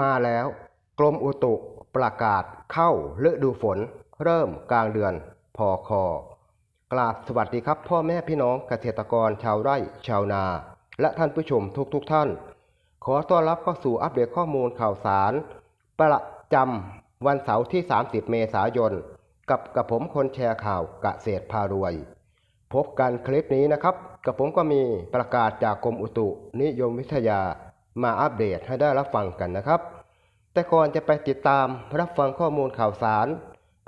มาแล้ว กรมอุตุประกาศเข้าฤดูฝน เริ่มกลางเดือนพอคอกราบสวัสดีครับ พ่อแม่พี่น้องเกษตรกรชาวไร่ชาวนา และท่านผู้ชมทุกๆทท่าน ขอต้อนรับเข้าสู่อัปเดตข้อมูลข่าวสาร ประจำวันเสาร์ที่ 30 เมษายน กับกับผมคนแชร์ข่าวเกษตรพารวย พบกันคลิปนี้นะครับ กับผมก็มีประกาศจากกรมอุตุนิยมวิทยา มาอัปเดตให้ได้รับฟังกันนะครับ แต่ก่อนจะไปติดตามรับฟังข้อมูลข่าวสาร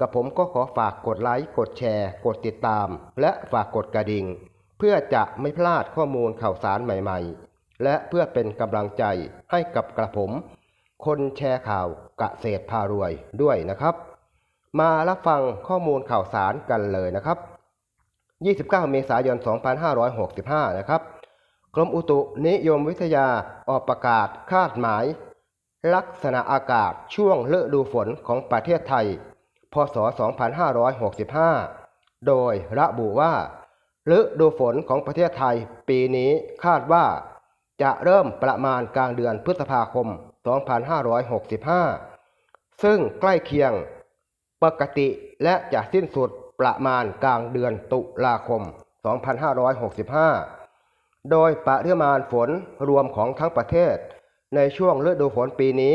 กับผมก็ขอฝากกดไลค์กดแชร์ กดติดตาม และฝากกดกระดิ่ง เพื่อจะไม่พลาดข้อมูลข่าวสารใหม่ๆ และเพื่อเป็นกำลังใจให้กับกระผม คนแชร์ข่าวกเกษตรพารวยด้วยนะครับ มารับฟังข้อมูลข่าวสารกันเลยนะครับ 29 เมษายน 2565 นะครับ กรมอุตุนิยมวิทยาออกประกาศคาดหมาย ลักษณะอากาศช่วงฤดูฝนของประเทศไทย พศ 2565 โดยระบุว่าฤดูฝนของประเทศไทยปีนี้คาดว่า จะเริ่มประมาณกลางเดือนพฤษภาคม 2565 ซึ่งใกล้เคียงปกติและจะสิ้นสุดประมาณกลางเดือนตุลาคม 2565 โดยปริมาณฝนรวมของทั้งประเทศ ในช่วงฤดูฝนปีนี้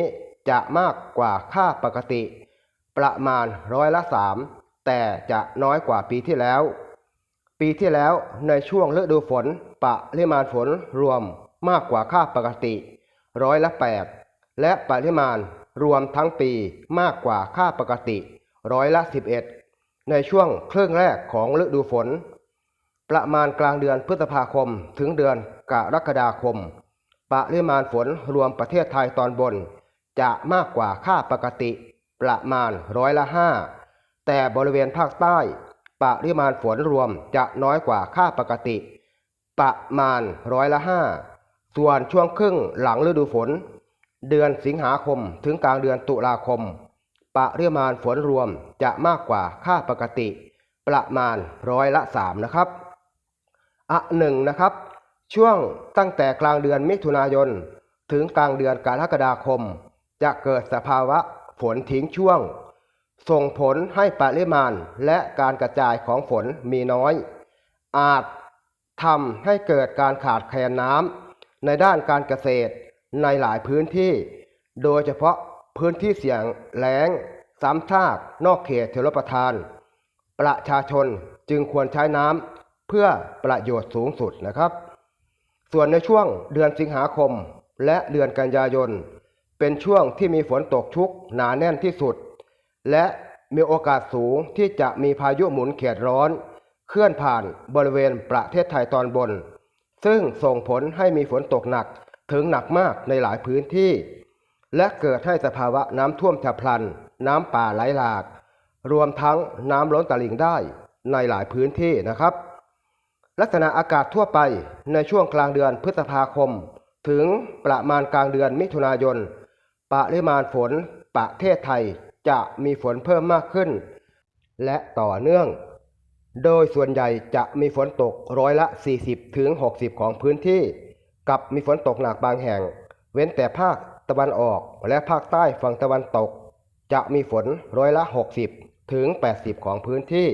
จะมากกว่าค่าปกติ ประมาณร้อยละสามแต่จะน้อยกว่าปีที่แล้ว ปีที่แล้วในช่วงฤดูฝนปริมาณฝนรวมมากกว่าค่าปกติ ร้อยละแปดและปริมาณรวมทั้งปีมากกว่าค่าปกติ ร้อยละสิบเอ็ดในช่วงครึ่งแรกของฤดูฝน ประมาณกลางเดือนพฤษภาคมถึงเดือนกรกฎาคม ปริมาณฝนรวมประเทศไทยตอนบน จะมากกว่าค่าปกติ ประมาณร้อยละห้าแต่บริเวณภาคใต้ ปริมาณฝนรวมจะน้อยกว่าค่าปกติ ประมาณร้อยละห้าส่วนช่วงครึ่งหลังฤดูฝน เดือนสิงหาคมถึงกลางเดือนตุลาคม ปริมาณฝนรวมจะมากกว่าค่าปกติ ประมาณร้อยละสามนะครับ อะหนึ่งนะครับ ช่วงตั้งแต่กลางเดือนมิถุนายน ถึงกลางเดือนกรกฎาคม จะเกิดสภาวะฝนทิ้งช่วง ส่งผลให้ปริมาณและการกระจายของฝนมีน้อย อาจทำให้เกิดการขาดแคลนน้ำในด้านการเกษตรในหลายพื้นที่ โดยเฉพาะพื้นที่เสี่ยงแล้งซ้ำซากนอกเขตชลประทาน ประชาชนจึงควรใช้น้ำ เพื่อประโยชน์สูงสุดนะครับ ส่วนในช่วงเดือนสิงหาคมและเดือนกันยายน เป็นช่วงที่มีฝนตกชุกหนาแน่นที่สุด และมีโอกาสสูงที่จะมีพายุหมุนเขตร้อน เคลื่อนผ่านบริเวณประเทศไทยตอนบน ซึ่งส่งผลให้มีฝนตกหนักถึงหนักมากในหลายพื้นที่ และเกิดให้สภาวะน้ำท่วมฉับพลัน น้ำป่าไหลหลาก รวมทั้งน้ำล้นตลิ่งได้ในหลายพื้นที่นะครับ ลักษณะอากาศทั่วไปในช่วงกลางเดือนพฤษภาคม ถึงประมาณกลางเดือนมิถุนายนปริมาณฝนประเทศไทยจะมีฝนเพิ่มมากขึ้น และต่อเนื่อง โดยส่วนใหญ่จะมีฝนตกร้อยละ 40ถึง60ของพื้นที่ กับมีฝนตกหนักบางแห่ง เว้นแต่ภาคตะวันออกและภาคใต้ฝั่งตะวันตก จะมีฝนร้อยละ 60ถึง80 ของพื้นที่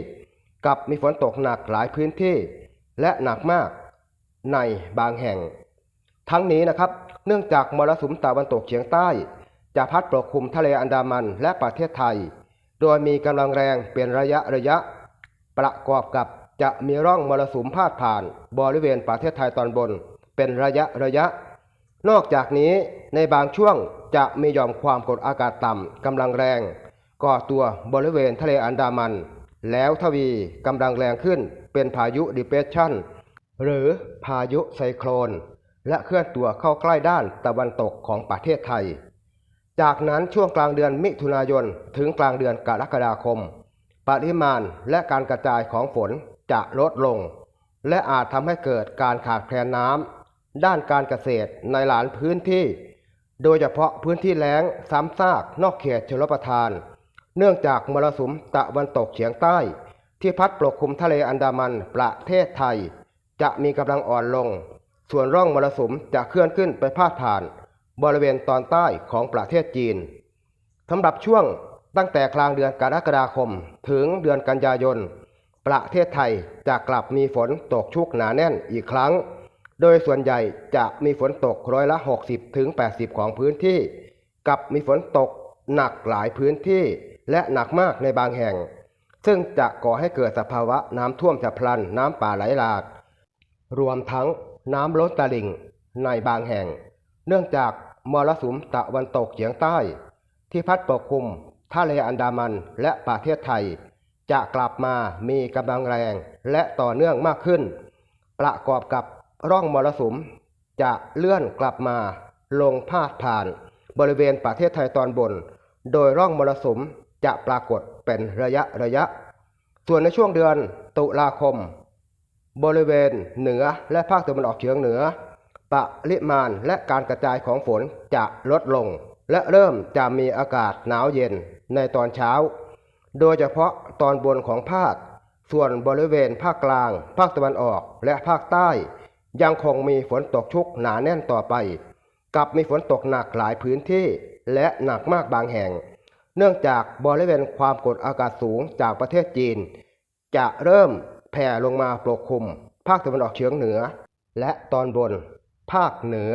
กับมีฝนตกหนักหลายพื้นที่ และหนักมากในบางแห่ง ทั้งนี้นะครับ เนื่องจากมรสุมตะวันตกเฉียงใต้ จะพัดปกคลุมทะเลอันดามันและประเทศไทย โดยมีกำลังแรงเป็นระยะระยะ ประกอบกับจะมีร่องมรสุมพาดผ่านบริเวณประเทศไทยตอนบน เป็นระยะระยะ นอกจากนี้ในบางช่วงจะมีหย่อมความกดอากาศต่ำกำลังแรง ก่อตัวบริเวณทะเลอันดามัน แล้วทวีกำลังแรงขึ้นเป็นพายุดิเพรสชันหรือพายุไซโคลน และเคลื่อนตัวเข้าใกล้ด้านตะวันตกของประเทศไทย จากนั้นช่วงกลางเดือนมิถุนายนถึงกลางเดือนกรกฎาคม ปริมาณและการกระจายของฝนจะลดลง และอาจทำให้เกิดการขาดแคลนน้ำด้านการเกษตรในหลายพื้นที่ โดยเฉพาะพื้นที่แล้งซ้ำซากนอกเขตชลประทาน เนื่องจากมรสุมตะวันตกเฉียงใต้ ที่พัดปกคลุมทะเลอันดามันประเทศไทย จะมีกำลังอ่อนลง ส่วนร่องมรสุมจะเคลื่อนขึ้นไปพาดผ่าน บริเวณตอนใต้ของประเทศจีนสำหรับช่วงตั้งแต่กลางเดือนกรกฎาคม ถึงเดือนกันยายน ประเทศไทยจะกลับมีฝนตกชุกหนาแน่นอีกครั้ง โดยส่วนใหญ่จะมีฝนตกร้อยละ 60ถึง80 ของพื้นที่ กับมีฝนตกหนักหลายพื้นที่ และหนักมากในบางแห่ง ซึ่งจะก่อให้เกิดสภาวะน้ำท่วมฉับพลันน้ำป่าไหลหลาก รวมทั้งน้ำล้นตลิ่งในบางแห่ง เนื่องจากมรสุมตะวันตกเฉียงใต้ ที่พัดปกคลุมทะเลอันดามันและประเทศไทย จะกลับมามีกำลังแรงและต่อเนื่องมากขึ้น ประกอบกับร่องมรสุม จะเลื่อนกลับมาลงพาดผ่านบริเวณประเทศไทยตอนบน โดยร่องมรสุม จะปรากฏเป็นระยะระยะ ส่วนในช่วงเดือนตุลาคม บริเวณเหนือและภาคตะวันออกเฉียงเหนือ ปริมาณและการกระจายของฝนจะลดลง และเริ่มจะมีอากาศหนาวเย็นในตอนเช้า โดยเฉพาะตอนบนของภาค ส่วนบริเวณภาคกลาง ภาคตะวันออกและภาคใต้ ยังคงมีฝนตกชุกหนาแน่นต่อไป กับมีฝนตกหนักหลายพื้นที่และหนักมากบางแห่ง เนื่องจากบริเวณความกดอากาศสูงจากประเทศจีน จะเริ่มแผ่ลงมาปกคลุม ภาคตะวันออกเฉียงเหนือ และตอนบน ภาคเหนือ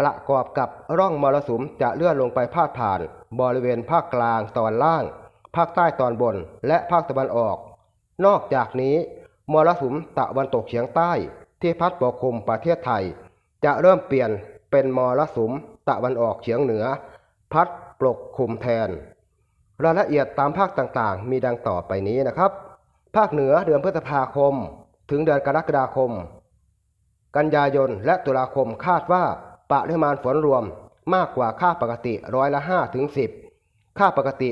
ประกอบกับร่องมรสุมจะเลื่อนลงไปพาดผ่าน บริเวณภาคกลางตอนล่าง ภาคใต้ตอนบน และภาคตะวันออก นอกจากนี้มรสุมตะวันตกเฉียงใต้ที่พัดปกคลุมประเทศไทย จะเริ่มเปลี่ยนเป็นมรสุมตะวันออกเฉียงเหนือ พัด ปกคลุมแทน รายละเอียดตามภาคต่างๆ มีดังต่อไปนี้นะครับ ภาคเหนือเดือนพฤษภาคม ถึงเดือนกรกฎาคม กันยายนและตุลาคมคาดว่าปริมาณฝนรวมมากกว่าค่าปกติร้อยละ5ถึง10 ค่าปกติ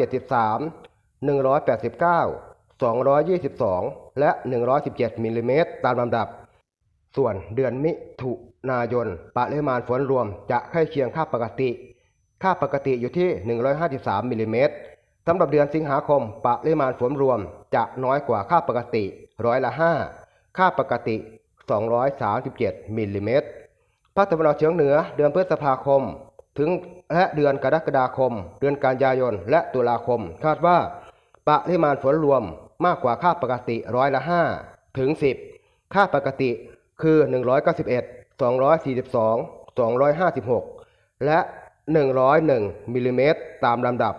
173 189 222 และ 117มิลลิเมตรตามลำดับ ส่วนเดือนมิถุนายนปริมาณฝนรวมจะใกล้เคียงค่าปกติ ค่าปกติอยู่ที่ 153มิลลิเมตรสำหรับเดือนสิงหาคมปริมาณฝนรวมจะน้อยกว่าค่าปกติร้อยละ 5 ค่าปกติ 237มิลลิเมตรภาคตะวันออกเฉียงเหนือเดือนพฤษภาคม ถึงและเดือนกรกฎาคม เดือนกันยายนและตุลาคม คาดว่าปริมาณฝนรวมมากกว่าค่าปกติร้อยละ 5 ถึง 10 ค่าปกติคือ 191 242 256 และ 101มิลลิเมตรตามลำดับ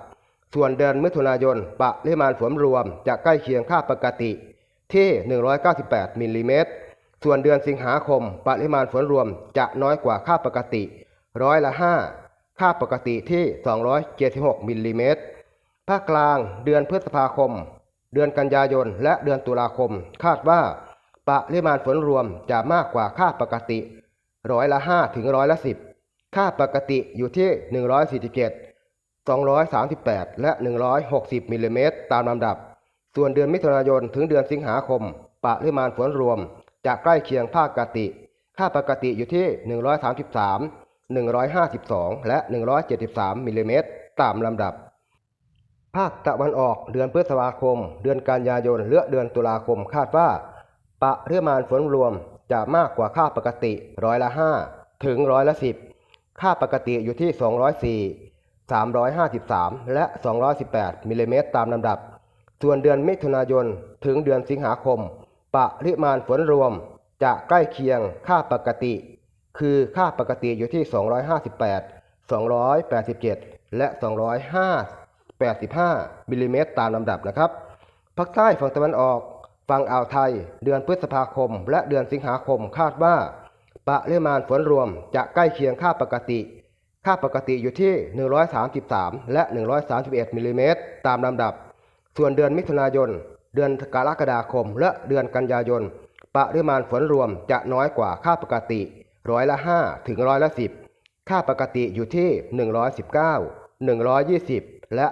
ส่วนเดือนมิถุนายนปริมาณฝนรวมจะใกล้เคียงค่าปกติที่ 198มิลลิเมตรส่วนเดือนสิงหาคม ปริมาณฝนรวมจะน้อยกว่าค่าปกติ ร้อยละ 5 ค่าปกติที่ 276มิลลิเมตรภาคกลางเดือนพฤษภาคม เดือนกันยายน และเดือนตุลาคม คาดว่า ปริมาณฝนรวมจะมากกว่าค่าปกติ ร้อยละ 5 ถึงร้อยละ 10 ค่าปกติอยู่ที่ 147 238 และ 160 มิลลิเมตรตามลำดับ ส่วนเดือนมิถุนายนถึงเดือนสิงหาคม ปริมาณฝนรวม จะใกล้เคียงภาคปกติ ค่าปกติอยู่ที่ 133 152 และ 173 มิลลิเมตรตามลำดับ ภาคตะวันออกเดือนพฤษภาคม เดือนกันยายนและเดือนตุลาคมคาดว่าปริมาณฝนรวมจะมากกว่าค่าปกติร้อยละ 5 ถึงร้อยละ 10 ค่าปกติอยู่ที่ 204 353 และ 218มิลลิเมตรตามลำดับ ส่วนเดือนมิถุนายนถึงเดือนสิงหาคม ปริมาณฝนรวมจะใกล้เคียงค่าปกติ คือค่าปกติอยู่ที่ 258 287 และ 205-85มิลลิเมตรตามลำดับนะครับภาคใต้ฝั่งตะวันออกฝั่งอ่าวไทย เดือนพฤษภาคม และเดือนสิงหาคมคาดว่า ปริมาณฝนรวมจะใกล้เคียงค่าปกติ ค่าปกติอยู่ที่ 133 และ 131มิลลิเมตรตามลำดับ ส่วนเดือนมิถุนายน เดือนกรกฎาคม และเดือนกันยายน ปริมาณฝนรวมจะน้อยกว่าค่าปกติร้อยละ5ถึงร้อยละ10 ค่าปกติอยู่ที่ 119 120 และ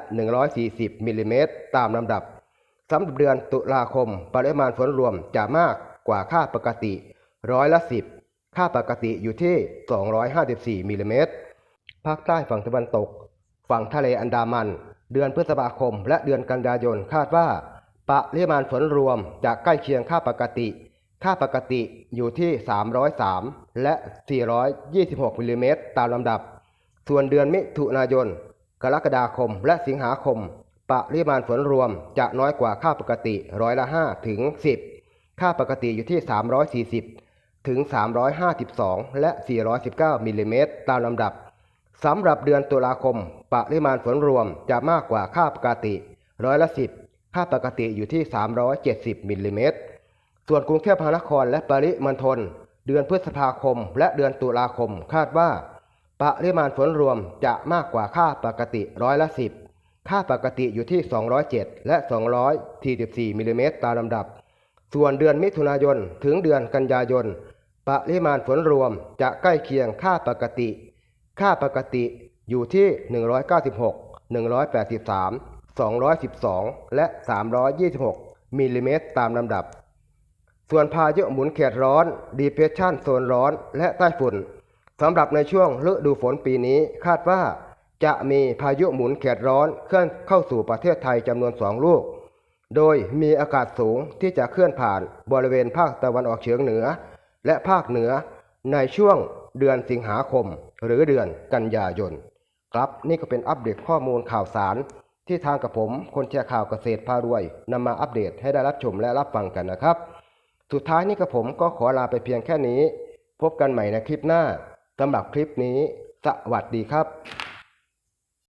140มิลลิเมตรตามลำดับสำหรับเดือนตุลาคม ปริมาณฝนรวมจะมากกว่าค่าปกติร้อยละ10 ค่าปกติอยู่ที่ 254มิลลิเมตรภาคใต้ฝั่งตะวันตก ฝั่งทะเลอันดามัน เดือนพฤษภาคม และเดือนกันยายนคาดว่าปริมาณฝนรวมจะใกล้เคียงค่าปกติ ค่าปกติอยู่ที่ 303 และ 426มิลลิเมตรตามลำดับ ส่วนเดือนมิถุนายน กรกฎาคม และสิงหาคมปริมาณฝนรวมจะน้อยกว่าค่าปกติร้อยละ5ถึง 10 ค่าปกติอยู่ที่ 340 ถึง 352 และ 419 มิลลิเมตรตามลำดับ สำหรับเดือนตุลาคม ปริมาณฝนรวมจะมากกว่าค่าปกติ ร้อยละ 10 ค่าปกติอยู่ที่ 370 มิลลิเมตร ส่วนกรุงเทพมหานครและปริมณฑลเดือนพฤษภาคม และเดือนตุลาคมคาดว่า ปริมาณฝนรวมจะมากกว่าค่าปกติร้อยละ 10 ค่าปกติอยู่ที่ 207 และ 244มิลลิเมตรตามลำดับ ส่วนเดือนมิถุนายนถึงเดือนกันยายน ปริมาณฝนรวมจะใกล้เคียงค่าปกติ ค่าปกติอยู่ที่ 196 183 212 และ 326 มิลลิเมตรตามลำดับ ส่วนพายุหมุนเขตร้อน depression โซนร้อน และใต้ฝุ่นสำหรับในช่วงฤดูฝนปีนี้คาดว่า จะมีพายุหมุนเขตร้อนเคลื่อนเข้าสู่ประเทศไทยจำนวนสองลูก โดยมีอากาศสูงที่จะเคลื่อนผ่านบริเวณภาคตะวันออกเฉียงเหนือ และภาคเหนือในช่วงเดือนสิงหาคม หรือเดือนกันยายน ครับนี่ก็เป็นอัปเดตข้อมูลข่าวสาร ที่ทางกับผมคนแชร์ข่าวเกษตรพารวยนำมาอัปเดตให้ได้รับชมและรับฟังกันนะครับ สุดท้ายนี้กับผมก็ขอลาไปเพียงแค่นี้ พบกันใหม่ในคลิปหน้าสำหรับคลิปนี้ สวัสดีครับ